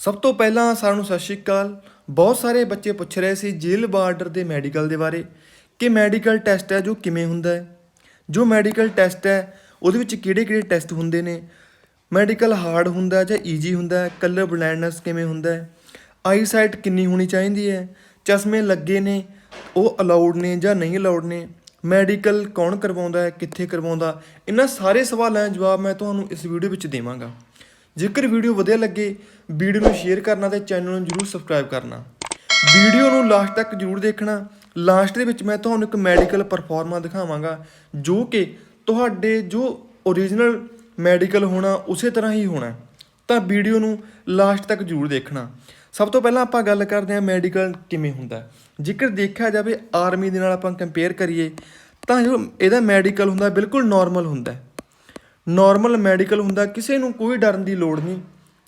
ਸਭ ਤੋਂ ਪਹਿਲਾਂ ਸਾਨੂੰ ਸਤਿ ਸ਼੍ਰੀ ਅਕਾਲ। ਬਹੁਤ ਸਾਰੇ ਬੱਚੇ ਪੁੱਛ ਰਹੇ ਸੀ ਜੇਲ੍ਹ ਬਾਰਡਰ ਦੇ ਮੈਡੀਕਲ ਦੇ ਬਾਰੇ ਕਿ ਮੈਡੀਕਲ ਟੈਸਟ ਹੈ ਜੋ ਕਿਵੇਂ ਹੁੰਦਾ ਹੈ। ਜੋ ਮੈਡੀਕਲ ਟੈਸਟ ਹੈ, ਉਹਦੇ ਵਿੱਚ ਕਿਹੜੇ-ਕਿਹੜੇ ਟੈਸਟ ਹੁੰਦੇ ਨੇ? ਮੈਡੀਕਲ ਹਾਰਡ ਹੁੰਦਾ ਜਾਂ ਈਜੀ ਹੁੰਦਾ ਹੈ? ਕਲਰ ਬਲਾਈਂਡਨੈਸ ਕਿਵੇਂ ਹੁੰਦਾ ਹੈ? ਆਈਸਾਈਟ ਕਿੰਨੀ ਹੋਣੀ ਚਾਹੀਦੀ ਹੈ? ਚਸ਼ਮੇ ਲੱਗੇ ਨੇ, ਉਹ ਅਲਾਉਡ ਨੇ ਜਾਂ ਨਹੀਂ ਅਲਾਉਡ ਨੇ? ਮੈਡੀਕਲ ਕੌਣ ਕਰਵਾਉਂਦਾ ਹੈ, ਕਿੱਥੇ ਕਰਵਾਉਂਦਾ? ਇਹਨਾਂ ਸਾਰੇ ਸਵਾਲਾਂ ਦਾ ਜਵਾਬ ਮੈਂ ਤੁਹਾਨੂੰ ਇਸ ਵੀਡੀਓ ਵਿੱਚ ਦੇਵਾਂਗਾ। ਜੇਕਰ ਵੀਡੀਓ ਵਧੀਆ ਲੱਗੇ, ਵੀਡੀਓ ਨੂੰ ਸ਼ੇਅਰ ਕਰਨਾ ਤੇ ਚੈਨਲ ਨੂੰ ਜਰੂਰ ਸਬਸਕ੍ਰਾਈਬ ਕਰਨਾ। ਵੀਡੀਓ ਨੂੰ ਲਾਸਟ ਤੱਕ ਜਰੂਰ ਦੇਖਣਾ। ਲਾਸਟ ਦੇ ਵਿੱਚ ਮੈਂ ਤੁਹਾਨੂੰ ਇੱਕ ਮੈਡੀਕਲ ਪਰਫਾਰਮਾ ਦਿਖਾਵਾਂਗਾ, ਜੋ ਕਿ ਤੁਹਾਡੇ ਜੋ ਓਰੀਜਨਲ ਮੈਡੀਕਲ ਹੋਣਾ, ਉਸੇ ਤਰ੍ਹਾਂ ਹੀ ਹੋਣਾ। ਤਾਂ ਵੀਡੀਓ ਨੂੰ ਲਾਸਟ ਤੱਕ ਜਰੂਰ ਦੇਖਣਾ। ਸਭ ਤੋਂ ਪਹਿਲਾਂ ਆਪਾਂ ਗੱਲ ਕਰਦੇ ਹਾਂ ਮੈਡੀਕਲ ਕਿਵੇਂ ਹੁੰਦਾ। ਜੇਕਰ ਦੇਖਿਆ ਜਾਵੇ ਆਰਮੀ ਦੇ ਨਾਲ ਆਪਾਂ ਕੰਪੇਅਰ ਕਰੀਏ, ਤਾਂ ਜੋ ਇਹਦਾ ਮੈਡੀਕਲ ਹੁੰਦਾ ਬਿਲਕੁਲ ਨਾਰਮਲ ਹੁੰਦਾ। ਨਾਰਮਲ ਮੈਡੀਕਲ ਹੁੰਦਾ, ਕਿਸੇ ਨੂੰ ਕੋਈ ਡਰਨ ਦੀ ਲੋੜ ਨਹੀਂ।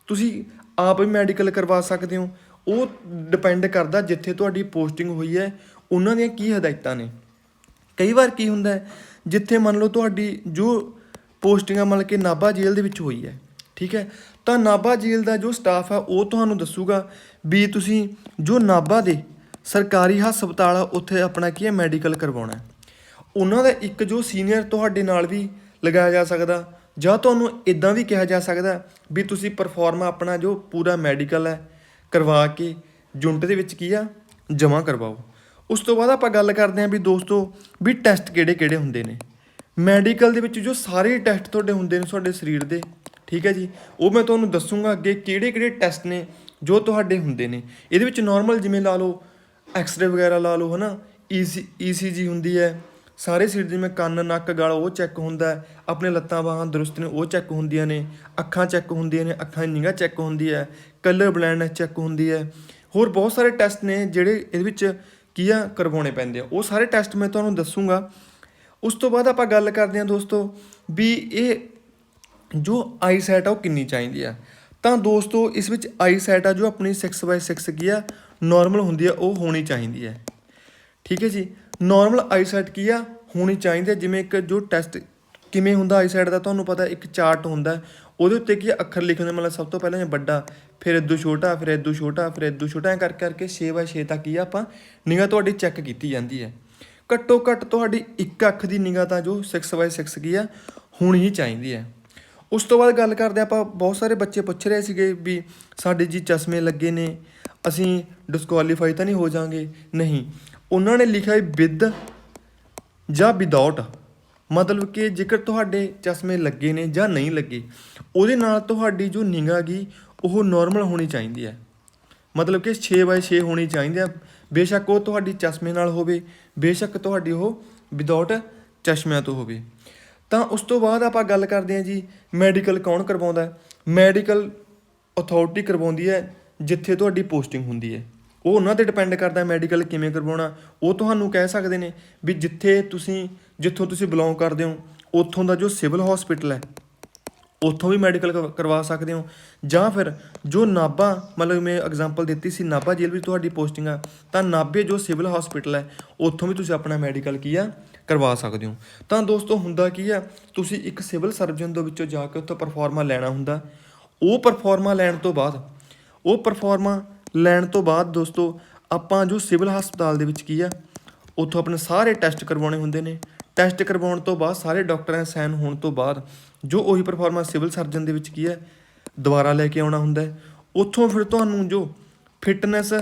ਤੁਸੀਂ ਆਪ ਵੀ ਮੈਡੀਕਲ ਕਰਵਾ ਸਕਦੇ ਹੋ। ਉਹ ਡਿਪੈਂਡ ਕਰਦਾ ਜਿੱਥੇ ਤੁਹਾਡੀ ਪੋਸਟਿੰਗ ਹੋਈ ਹੈ, ਉਹਨਾਂ ਦੀਆਂ ਕੀ ਹਦਾਇਤਾਂ ਨੇ। ਕਈ ਵਾਰ ਕੀ ਹੁੰਦਾ ਜਿੱਥੇ ਮੰਨ ਲਓ ਤੁਹਾਡੀ ਜੋ ਪੋਸਟਿੰਗਾਂ ਮਤਲਬ ਕਿ ਨਾਭਾ ਜੇਲ੍ਹ ਦੇ ਵਿੱਚ ਹੋਈ ਹੈ, ਠੀਕ ਹੈ, ਤਾਂ ਨਾਭਾ ਜੇਲ੍ਹ ਦਾ ਜੋ ਸਟਾਫ ਹੈ ਉਹ ਤੁਹਾਨੂੰ ਦੱਸੂਗਾ ਵੀ ਤੁਸੀਂ ਜੋ ਨਾਭਾ ਦੇ ਸਰਕਾਰੀ ਹਸਪਤਾਲ ਆ, ਉੱਥੇ ਆਪਣਾ ਕੀ ਹੈ ਮੈਡੀਕਲ ਕਰਵਾਉਣਾ ਉਹਨਾਂ ਦਾ ਇੱਕ ਜੋ ਸੀਨੀਅਰ ਤੁਹਾਡੇ ਨਾਲ ਵੀ ਲਗਾਇਆ ਜਾ ਸਕਦਾ। ਜਾਂ ਤੁਹਾਨੂੰ ਇਦਾਂ ਵੀ ਕਿਹਾ ਜਾ ਸਕਦਾ ਵੀ ਤੁਸੀਂ ਪਰਫਾਰਮ ਆਪਣਾ ਜੋ ਪੂਰਾ ਮੈਡੀਕਲ ਹੈ, ਕਰਵਾ ਕੇ ਜੁੰਟ ਦੇ ਵਿੱਚ ਕੀ ਆ? ਜਮ੍ਹਾਂ ਕਰਵਾਓ। ਉਸ ਤੋਂ ਬਾਅਦ ਆਪਾਂ ਗੱਲ ਕਰਦੇ ਹਾਂ ਵੀ ਦੋਸਤੋ ਵੀ ਟੈਸਟ ਕਿਹੜੇ-ਕਿਹੜੇ ਹੁੰਦੇ ਨੇ। ਮੈਡੀਕਲ ਦੇ ਵਿੱਚ ਜੋ ਸਾਰੇ ਟੈਸਟ ਤੁਹਾਡੇ ਹੁੰਦੇ ਨੇ ਤੁਹਾਡੇ ਸਰੀਰ ਦੇ, ਠੀਕ ਹੈ ਜੀ? ਉਹ ਮੈਂ ਤੁਹਾਨੂੰ ਦੱਸੂਗਾ ਅੱਗੇ ਕਿਹੜੇ-ਕਿਹੜੇ ਟੈਸਟ ਨੇ ਜੋ ਤੁਹਾਡੇ ਹੁੰਦੇ ਨੇ। ਇਹਦੇ ਵਿੱਚ ਨਾਰਮਲ ਜਿਵੇਂ ਲਾ ਲਓ ਐਕਸ-ਰੇ ਵਗੈਰਾ ਲਾ ਲਓ, ਹਨਾ? E ਈਸੀ ਈਸੀਜੀ ਹੁੰਦੀ ਹੈ। ਸਾਰੇ ਸਰੀਰ ਜਿਵੇਂ ਕੰਨ, ਨੱਕ, ਗਲ ਉਹ ਚੈੱਕ ਹੁੰਦਾ ਆਪਣੇ ਲੱਤਾਂ, ਬਾਹਾਂ ਦਰੁਸਤ ਨੇ ਉਹ ਚੈੱਕ ਹੁੰਦੀਆਂ ਨੇ। ਅੱਖਾਂ ਚੈੱਕ ਹੁੰਦੀਆਂ ਨੇ, ਅੱਖਾਂ ਦੀ ਨਿਗਾਹ ਚੈੱਕ ਹੁੰਦੀ ਹੈ। ਕਲਰ ਬਲੈਂਡਨੈਸ ਚੈੱਕ ਹੁੰਦੀ ਹੈ। ਹੋਰ ਬਹੁਤ ਸਾਰੇ ਟੈਸਟ ਨੇ ਜਿਹੜੇ ਇਹਦੇ ਵਿੱਚ ਕੀ ਆ, ਕਰਵਾਉਣੇ ਪੈਂਦੇ ਆ। ਉਹ ਸਾਰੇ ਟੈਸਟ ਮੈਂ ਤੁਹਾਨੂੰ ਦੱਸੂਗਾ। ਉਸ ਤੋਂ ਬਾਅਦ ਆਪਾਂ ਗੱਲ ਕਰਦੇ ਹਾਂ ਦੋਸਤੋ ਵੀ ਇਹ ਜੋ ਆਈ ਸੈਟ ਆ ਉਹ ਕਿੰਨੀ ਚਾਹੀਦੀ ਆ। ਤਾਂ ਦੋਸਤੋ ਇਸ ਵਿੱਚ ਆਈ ਸੈਟ ਆ ਜੋ ਆਪਣੀ 6/6 ਕੀ ਆ ਨਾਰਮਲ ਹੁੰਦੀ ਆ, ਉਹ ਹੋਣੀ ਚਾਹੀਦੀ ਹੈ। ਠੀਕ ਹੈ ਜੀ। ਨਾਰਮਲ ਆਈਸਾਈਟ ਕੀ ਆ? ਹੋਣੀ ਚਾਹੀਦੀ ਹੈ ਜਿਵੇਂ ਇੱਕ ਜੋ ਟੈਸਟ ਕਿਵੇਂ ਹੁੰਦਾ ਆਈਸਾਈਟ ਦਾ, ਤੁਹਾਨੂੰ ਪਤਾ ਇੱਕ ਚਾਰਟ ਹੁੰਦਾ। ਉਹਦੇ ਉੱਤੇ ਕੀ ਅੱਖਰ ਲਿਖਣ ਦੇ ਮਤਲਬ ਸਭ ਤੋਂ ਪਹਿਲਾਂ ਇਹ ਵੱਡਾ, ਫਿਰ ਇਦੋਂ ਛੋਟਾ, ਫਿਰ ਇਦੋਂ ਛੋਟਾ, ਫਿਰ ਇਦੋਂ ਛੋਟਾ, ਐਂ ਕਰ ਕਰਕੇ 6/6 ਤੱਕ ਕੀ ਆ ਆਪਾਂ ਨਿਗਾਹ ਤੁਹਾਡੀ ਚੈੱਕ ਕੀਤੀ ਜਾਂਦੀ ਹੈ। ਘੱਟੋ ਘੱਟ ਤੁਹਾਡੀ ਇੱਕ ਅੱਖ ਦੀ ਨਿਗਾਹ ਤਾਂ ਜੋ 6/6 ਕੀ ਆ, ਹੋਣੀ ਹੀ ਚਾਹੀਦੀ ਹੈ। ਉਸ ਤੋਂ ਬਾਅਦ ਗੱਲ ਕਰਦੇ ਆਪਾਂ, ਬਹੁਤ ਸਾਰੇ ਬੱਚੇ ਪੁੱਛ ਰਹੇ ਸੀਗੇ ਵੀ ਸਾਡੇ ਜੀ ਚਸ਼ਮੇ ਲੱਗੇ ਨੇ, ਅਸੀਂ ਡਿਸਕੁਆਲੀਫਾਈ ਤਾਂ ਨਹੀਂ ਹੋ ਜਾਾਂਗੇ ਨਹੀਂ। ਉਹਨਾਂ ਨੇ ਲਿਖਿਆ ਵਿਦ ਜਾਂ ਵਿਦਆਊਟ। ਮਤਲਬ ਕਿ ਜੇਕਰ ਤੁਹਾਡੇ ਚਸ਼ਮੇ ਲੱਗੇ ਨੇ ਜਾਂ ਨਹੀਂ ਲੱਗੇ, ਉਹਦੇ ਨਾਲ ਤੁਹਾਡੀ ਜੋ ਨਿਗਾਹ ਗੀ ਉਹ ਨਾਰਮਲ ਹੋਣੀ ਚਾਹੀਦੀ ਹੈ। ਮਤਲਬ ਕਿ 6/6 ਹੋਣੀ ਚਾਹੀਦੀ ਹੈ। ਬੇਸ਼ੱਕ ਉਹ ਤੁਹਾਡੀ ਚਸ਼ਮੇ ਨਾਲ ਹੋਵੇ, ਬੇਸ਼ੱਕ ਤੁਹਾਡੀ ਉਹ ਵਿਦਆਊਟ ਚਸ਼ਮਿਆਂ ਤੋਂ ਹੋਵੇ। ਤਾਂ ਉਸ ਤੋਂ ਬਾਅਦ ਆਪਾਂ ਗੱਲ ਕਰਦੇ ਹਾਂ ਜੀ, ਮੈਡੀਕਲ ਕੌਣ ਕਰਵਾਉਂਦਾ ਮੈਡੀਕਲ ਅਥਾਰਟੀ ਕਰਵਾਉਂਦੀ ਹੈ, ਜਿੱਥੇ ਤੁਹਾਡੀ ਪੋਸਟਿੰਗ ਹੁੰਦੀ ਹੈ। ਉਹ ਉਹਨਾਂ ਤੇ ਡਿਪੈਂਡ ਕਰਦਾ ਮੈਡੀਕਲ ਕਿਵੇਂ ਕਰਵਾਉਣਾ। ਉਹ ਤੁਹਾਨੂੰ ਕਹਿ ਸਕਦੇ ਨੇ ਵੀ ਜਿੱਥੇ ਤੁਸੀਂ, ਜਿੱਥੋਂ ਤੁਸੀਂ ਬਿਲੋਂਗ ਕਰਦੇ ਹੋ, ਉੱਥੋਂ ਦਾ ਜੋ ਸਿਵਲ ਹਸਪੀਟਲ ਹੈ, ਉੱਥੋਂ ਵੀ ਮੈਡੀਕਲ ਕਰਵਾ ਸਕਦੇ ਹੋ। ਜਾਂ ਫਿਰ ਜੋ ਨਾਭਾ, ਮਤਲਬ ਮੈਂ ਐਗਜ਼ਾਮਪਲ ਦਿੱਤੀ ਸੀ, ਨਾਭਾ ਜੇਲ੍ਹ ਵਿੱਚ ਤੁਹਾਡੀ ਪੋਸਟਿੰਗ ਆ, ਤਾਂ ਨਾਭੇ ਜੋ ਸਿਵਲ ਹਸਪੀਟਲ ਹੈ, ਉੱਥੋਂ ਵੀ ਤੁਸੀਂ ਆਪਣਾ ਮੈਡੀਕਲ ਕੀ ਆ, ਕਰਵਾ ਸਕਦੇ ਹੋ। ਤਾਂ ਦੋਸਤੋ ਹੁੰਦਾ ਕੀ ਆ, ਤੁਸੀਂ ਇੱਕ ਸਿਵਲ ਸਰਜਨ ਦੇ ਵਿੱਚੋਂ ਜਾ ਕੇ ਉੱਥੋਂ ਪਰਫਾਰਮਾ ਲੈਣਾ ਹੁੰਦਾ। ਉਹ ਪਰਫਾਰਮਾ ਲੈਣ ਤੋਂ ਬਾਅਦ, ਉਹ ਪਰਫਾਰਮਾ ਲੈਣ ਤੋਂ ਬਾਅਦ ਦੋਸਤੋ, ਆਪਾਂ ਜੋ ਸਿਵਲ ਹਸਪਤਾਲ ਦੇ ਵਿੱਚ ਕੀ ਆ, ਉੱਥੋਂ ਆਪਣੇ ਸਾਰੇ ਟੈਸਟ ਕਰਵਾਉਣੇ ਹੁੰਦੇ ਨੇ। ਟੈਸਟ ਕਰਵਾਉਣ ਤੋਂ ਬਾਅਦ ਸਾਰੇ ਡਾਕਟਰਾਂ ਦੇ ਸਾਈਨ ਹੋਣ ਤੋਂ ਬਾਅਦ ਜੋ ਉਹੀ ਪਰਫਾਰਮੈਂਸ ਸਿਵਲ ਸਰਜਨ ਦੇ ਵਿੱਚ ਕੀ ਹੈ ਦੁਬਾਰਾ ਲੈ ਕੇ ਆਉਣਾ ਹੁੰਦਾ ਹੈ। ਉੱਥੋਂ ਫਿਰ ਤੁਹਾਨੂੰ ਜੋ ਫਿਟਨੈਸ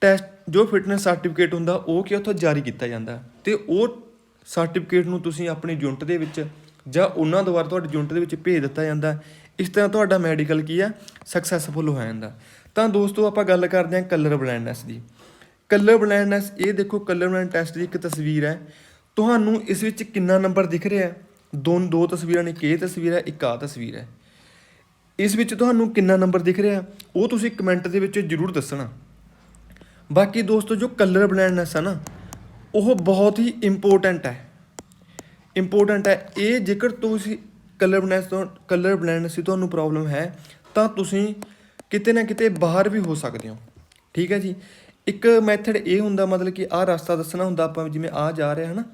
ਟੈਸਟ ਜੋ ਫਿਟਨੈਸ ਸਰਟੀਫਿਕੇਟ ਹੁੰਦਾ, ਉਹ ਕੀ ਉੱਥੋਂ ਜਾਰੀ ਕੀਤਾ ਜਾਂਦਾ। ਹੈ ਤੇ ਉਹ ਸਰਟੀਫਿਕੇਟ ਨੂੰ ਤੁਸੀਂ ਆਪਣੀ ਯੂਨਿਟ ਦੇ ਵਿੱਚ ਜਾਂ ਉਹਨਾਂ ਦੁਆਰਾ ਤੁਹਾਡੀ ਯੂਨਿਟ ਦੇ ਵਿੱਚ ਭੇਜ ਦਿੱਤਾ ਜਾਂਦਾ। ਇਸ ਤਰ੍ਹਾਂ ਤੁਹਾਡਾ ਮੈਡੀਕਲ ਕੀ ਆ ਸਕਸੈਸਫੁਲ ਹੋ ਜਾਂਦਾ। ਤਾਂ ਦੋਸਤੋ ਆਪਾਂ ਗੱਲ ਕਰਦੇ ਹਾਂ ਕਲਰ ਬਲਾਈਂਡਨੈਸ ਦੀ। ਕਲਰ ਬਲਾਈਂਡਨੈਸ ਇਹ ਦੇਖੋ ਕਲਰ ਬਲਾਈਂਡ ਟੈਸਟ ਦੀ ਇੱਕ ਤਸਵੀਰ ਹੈ। ਤੁਹਾਨੂੰ ਇਸ ਵਿੱਚ ਕਿੰਨਾ ਨੰਬਰ ਦਿਖ ਰਿਹਾ ਹੈ? ਦੋ ਦੋ ਤਸਵੀਰਾਂ ਨੇ, ਇੱਕ ਇਹ ਤਸਵੀਰ ਹੈ, ਇੱਕ ਆ ਤਸਵੀਰ ਹੈ। ਇਸ ਵਿੱਚ ਤੁਹਾਨੂੰ ਕਿੰਨਾ ਨੰਬਰ ਦਿਖ ਰਿਹਾ ਉਹ ਤੁਸੀਂ ਕਮੈਂਟ ਦੇ ਵਿੱਚ ਜ਼ਰੂਰ ਦੱਸਣਾ। ਬਾਕੀ ਦੋਸਤੋ ਜੋ ਕਲਰ ਬਲਾਈਂਡਨੈਸ ਹੈ ਨਾ, ਉਹ ਬਹੁਤ ਹੀ ਇੰਪੋਰਟੈਂਟ ਹੈ। ਇੰਪੋਰਟੈਂਟ ਹੈ, ਇਹ ਜੇਕਰ ਤੁਸੀਂ ਕਲਰ ਬਲਾਈਂਡਨੈਸ ਤੋਂ ਕਲਰ ਬਲਾਈਂਡਨੈਸ ਦੀ ਤੁਹਾਨੂੰ ਪ੍ਰੋਬਲਮ ਹੈ, ਤਾਂ ਤੁਸੀਂ ਕਿਤੇ ਨਾ ਕਿਤੇ ਬਾਹਰ ਵੀ ਹੋ ਸਕਦੇ ਹੋ। ਠੀਕ ਹੈ ਜੀ? ਇੱਕ ਮੈਥਡ ਇਹ ਹੁੰਦਾ ਮਤਲਬ ਕਿ ਆਹ ਰਸਤਾ ਦੱਸਣਾ ਹੁੰਦਾ ਆਪਾਂ ਜਿਵੇਂ ਆ ਜਾ ਰਿਹਾ ਹੈ ਨਾ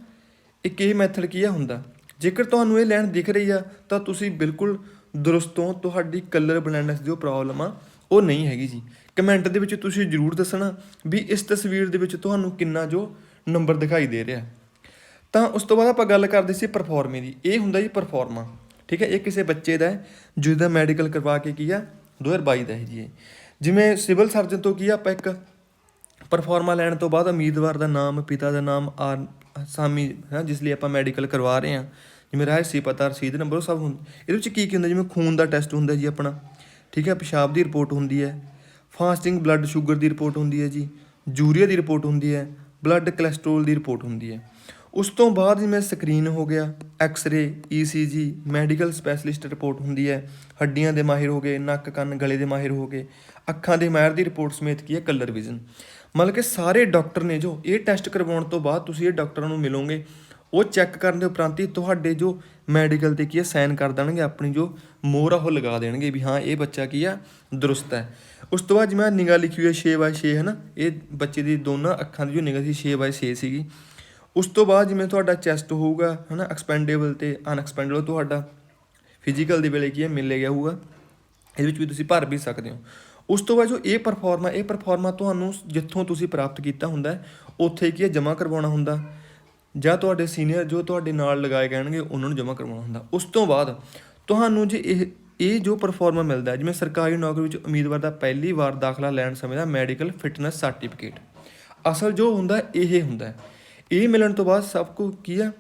ਇੱਕ ਇਹ ਮੈਥਡ ਕੀ ਆ ਹੁੰਦਾ, ਜੇਕਰ ਤੁਹਾਨੂੰ ਇਹ ਲਾਈਨ ਦਿਖ ਰਹੀ ਆ, ਤਾਂ ਤੁਸੀਂ ਬਿਲਕੁਲ ਦਰੁਸਤੋਂ ਤੁਹਾਡੀ ਕਲਰ ਬਲੈਂਡਨੈਸ ਦੀ ਜੋ ਪ੍ਰੋਬਲਮ ਆ, ਉਹ ਨਹੀਂ ਹੈਗੀ ਜੀ। ਕਮੈਂਟ ਦੇ ਵਿੱਚ ਤੁਸੀਂ ਜਰੂਰ ਦੱਸਣਾ ਵੀ ਇਸ ਤਸਵੀਰ ਦੇ ਵਿੱਚ ਤੁਹਾਨੂੰ ਕਿੰਨਾ ਜੋ ਨੰਬਰ ਦਿਖਾਈ ਦੇ ਰਿਹਾ। ਤਾਂ ਉਸ ਤੋਂ ਬਾਅਦ ਆਪਾਂ ਗੱਲ ਕਰਦੇ ਸੀ ਪਰਫਾਰਮੇ ਦੀ। ਇਹ ਹੁੰਦਾ ਜੀ ਪਰਫਾਰਮਾ ਠੀਕ ਹੈ? ਇਹ ਕਿਸੇ ਬੱਚੇ ਦਾ ਹੈ, ਜਿਹਦਾ ਮੈਡੀਕਲ ਕਰਵਾ ਕੇ ਕੀ ਆ 2022 ਦਾ ਹੈ ਜੀ ਇਹ। ਜਿਵੇਂ ਸਿਵਲ ਸਰਜਨ ਤੋਂ ਕੀ ਆਪਾਂ ਇੱਕ ਪਰਫਾਰਮਾ ਲੈਣ ਤੋਂ ਬਾਅਦ ਉਮੀਦਵਾਰ ਦਾ ਨਾਮ, ਪਿਤਾ ਦਾ ਨਾਮ ਆਰ ਸਾਮੀ, ਹੈ, ਜਿਸ ਲਈ ਆਪਾਂ ਮੈਡੀਕਲ ਕਰਵਾ ਰਹੇ ਹਾਂ। ਜਿਵੇਂ ਰਾਇਸੀ ਪਤਾ, ਰਸੀਦ ਨੰਬਰ, ਉਹ ਸਭ ਹੁੰਦਾ, ਇਹਦੇ ਵਿੱਚ ਕੀ ਕੀ ਹੁੰਦਾ? ਜਿਵੇਂ ਖੂਨ ਦਾ ਟੈਸਟ ਹੁੰਦਾ ਜੀ ਆਪਣਾ, ਠੀਕ ਹੈ? ਪਿਸ਼ਾਬ ਦੀ ਰਿਪੋਰਟ ਹੁੰਦੀ ਹੈ। ਫਾਸਟਿੰਗ ਬਲੱਡ ਸ਼ੂਗਰ ਦੀ ਰਿਪੋਰਟ ਹੁੰਦੀ ਹੈ ਜੀ। ਯੂਰੀਆ ਦੀ ਰਿਪੋਰਟ ਹੁੰਦੀ ਹੈ। ਬਲੱਡ ਕੋਲੇਸਟ੍ਰੋਲ ਦੀ ਰਿਪੋਰਟ ਹੁੰਦੀ ਹੈ। ਉਸ ਤੋਂ ਬਾਅਦ ਜਿਵੇਂ ਸਕਰੀਨ ਹੋ ਗਿਆ x ray ECG medical specialist report ਹੁੰਦੀ ਹੈ। ਹੱਡੀਆਂ ਦੇ ਮਾਹਿਰ ਹੋ ਗਏ, ਨੱਕ, ਕੰਨ, ਗਲੇ ਦੇ ਮਾਹਿਰ ਹੋ ਗਏ। ਅੱਖਾਂ ਦੇ ਮਾਹਿਰ ਦੀ ਰਿਪੋਰਟ ਸਮੇਤ ਕੀ ਹੈ? ਕਲਰ ਵਿਜ਼ਨ ਮਤਲਬ ਕਿ ਸਾਰੇ ਡਾਕਟਰ ਨੇ ਜੋ ਇਹ ਟੈਸਟ ਕਰਵਾਉਣ ਤੋਂ ਬਾਅਦ ਤੁਸੀਂ ਇਹ ਡਾਕਟਰਾਂ ਨੂੰ ਮਿਲੋਗੇ, ਉਹ ਚੈੱਕ ਕਰਨ ਦੇ ਉਪਰੰਤ ਹੀ ਤੁਹਾਡੇ ਜੋ ਮੈਡੀਕਲ ਤੇ ਕੀ ਹੈ ਸਾਈਨ ਕਰ ਦੇਣਗੇ, ਆਪਣੀ ਜੋ ਮੋਹਰ ਆ, ਉਹ ਲਗਾ ਦੇਣਗੇ ਵੀ ਹਾਂ, ਇਹ ਬੱਚਾ ਕੀ ਆ, ਦਰੁਸਤ ਹੈ। ਉਸ ਤੋਂ ਬਾਅਦ ਜਿਵੇਂ ਨਿਗਾਹ ਲਿਖੀ ਹੋਈ ਹੈ 6/6 ਹੈ ਨਾ ਇਹ ਬੱਚੇ ਦੀ ਦੋਨਾਂ ਅੱਖਾਂ ਦੀ ਜੋ ਨਿਗਾਹ ਸੀ 6/6 ਸੀਗੀ। ਉਸ ਤੋਂ ਬਾਅਦ ਜਿਵੇਂ ਤੁਹਾਡਾ ਚੈਸਟ ਹੋਊਗਾ ਹਨਾ ਐਕਸਪੈਂਡੇਬਲ ਤੇ ਅਨਐਕਸਪੈਂਡੇਬਲ ਤੁਹਾਡਾ ਫਿਜ਼ੀਕਲ ਦੇ ਵੇਲੇ ਕੀ ਹੈ ਮਿਲ ਗਿਆ ਹੋਊਗਾ ਇਹਦੇ ਵਿੱਚ ਵੀ ਤੁਸੀਂ ਭਰ ਵੀ ਸਕਦੇ ਹੋ। ਉਸ ਤੋਂ ਬਾਅਦ ਜੋ ਇਹ ਪਰਫਾਰਮਾ ਇਹ ਪਰਫਾਰਮਾ ਤੁਹਾਨੂੰ ਜਿੱਥੋਂ ਤੁਸੀਂ ਪ੍ਰਾਪਤ ਕੀਤਾ ਹੁੰਦਾ ਹੈ, ਉੱਥੇ ਕੀ ਹੈ ਜਮ੍ਹਾਂ ਕਰਵਾਉਣਾ ਹੁੰਦਾ। ਜਾਂ ਤੁਹਾਡੇ ਸੀਨੀਅਰ ਜੋ ਤੁਹਾਡੇ ਨਾਲ ਲਗਾਏ ਜਾਣਗੇ ਉਹਨਾਂ ਨੂੰ ਜਮ੍ਹਾਂ ਕਰਵਾਉਣਾ ਹੁੰਦਾ। ਉਸ ਤੋਂ ਬਾਅਦ ਤੁਹਾਨੂੰ ਜੇ ਇਹ ਇਹ ਜੋ ਪਰਫਾਰਮਾ ਮਿਲਦਾ ਜਿਵੇਂ ਸਰਕਾਰੀ ਨੌਕਰੀ ਵਿੱਚ ਉਮੀਦਵਾਰ ਦਾ ਪਹਿਲੀ ਵਾਰ ਦਾਖਲਾ ਲੈਣ ਸਮੇਂ ਦਾ ਮੈਡੀਕਲ ਫਿਟਨੈਸ ਸਰਟੀਫਿਕੇਟ ਅਸਲ ਜੋ ਹੁੰਦਾ ਇਹ ਹੁੰਦਾ ਇਹ ਮਿਲਣ ਤੋਂ ਬਾਅਦ ਸਭ ਕੁਝ ਕੀ ਆ?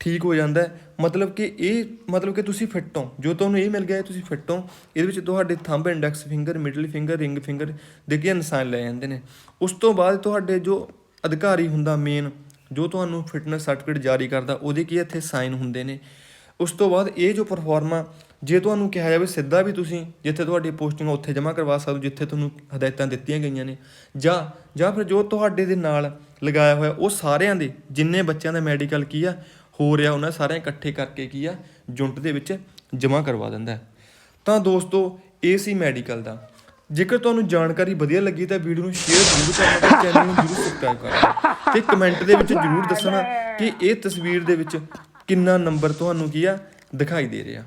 ਠੀਕ ਹੋ ਜਾਂਦਾ ਮਤਲਬ ਕਿ ਇਹ, ਮਤਲਬ ਕਿ ਤੁਸੀਂ ਫਿੱਟ ਹੋ। ਜੋ ਤੁਹਾਨੂੰ ਇਹ ਮਿਲ ਗਿਆ ਤੁਸੀਂ ਫਿੱਟ ਹੋ। ਇਹਦੇ ਵਿੱਚ ਤੁਹਾਡੇ thumb index finger middle finger ring finger ਦੇ ਕੀ ਨਿਸ਼ਾਨ ਲੈ ਜਾਂਦੇ ਨੇ। ਉਸ ਤੋਂ ਬਾਅਦ ਤੁਹਾਡੇ ਜੋ ਅਧਿਕਾਰੀ ਹੁੰਦਾ ਮੇਨ ਜੋ ਤੁਹਾਨੂੰ ਫਿਟਨੈਸ ਸਰਟੀਫਿਕੇਟ ਜਾਰੀ ਕਰਦਾ, ਉਹਦੇ ਕੀ ਇੱਥੇ ਸਾਈਨ ਹੁੰਦੇ ਨੇ। ਉਸ ਤੋਂ ਬਾਅਦ ਇਹ ਜੋ ਪਰਫਾਰਮਾ ਜੇ ਤੁਹਾਨੂੰ ਕਿਹਾ ਜਾਵੇ ਸਿੱਧਾ ਵੀ ਤੁਸੀਂ, ਜਿੱਥੇ ਤੁਹਾਡੀ ਪੋਸਟਿੰਗ ਆ, ਉੱਥੇ ਜਮ੍ਹਾਂ ਕਰਵਾ ਸਕਦੇ ਹੋ, ਜਿੱਥੇ ਤੁਹਾਨੂੰ ਹਦਾਇਤਾਂ ਦਿੱਤੀਆਂ ਗਈਆਂ ਨੇ। ਜਾਂ ਜਾਂ ਫਿਰ ਜੋ ਤੁਹਾਡੇ ਦੇ ਨਾਲ ਲਗਾਇਆ ਹੋਇਆ, ਉਹ ਸਾਰਿਆਂ ਦੇ, ਜਿੰਨੇ ਬੱਚਿਆਂ ਦਾ ਮੈਡੀਕਲ ਕੀ ਆ, ਹੋ ਰਿਹਾ, ਉਹਨਾਂ ਸਾਰਿਆਂ ਇਕੱਠੇ ਕਰਕੇ ਕੀ ਆ, ਜੁੰਟ ਦੇ ਵਿੱਚ ਜਮ੍ਹਾਂ ਕਰਵਾ ਦਿੰਦਾ ਤਾਂ ਦੋਸਤੋ, ਇਹ ਸੀ ਮੈਡੀਕਲ ਦਾ। ਜੇਕਰ ਤੁਹਾਨੂੰ ਜਾਣਕਾਰੀ ਵਧੀਆ ਲੱਗੀ, ਤਾਂ ਵੀਡੀਓ ਨੂੰ ਸ਼ੇਅਰ ਜ਼ਰੂਰ ਕਰਨਾ ਤੇ ਚੈਨਲ ਨੂੰ ਜ਼ਰੂਰ ਸਬਸਕ੍ਰਾਈਬ ਕਰਨਾ। ਤੇ ਕਮੈਂਟ ਦੇ ਵਿੱਚ ਜ਼ਰੂਰ ਦੱਸਣਾ ਕਿ ਇਹ ਤਸਵੀਰ ਦੇ ਵਿੱਚ ਕਿੰਨਾ ਨੰਬਰ ਤੁਹਾਨੂੰ ਕੀ ਆ, ਦਿਖਾਈ ਦੇ ਰਿਹਾ।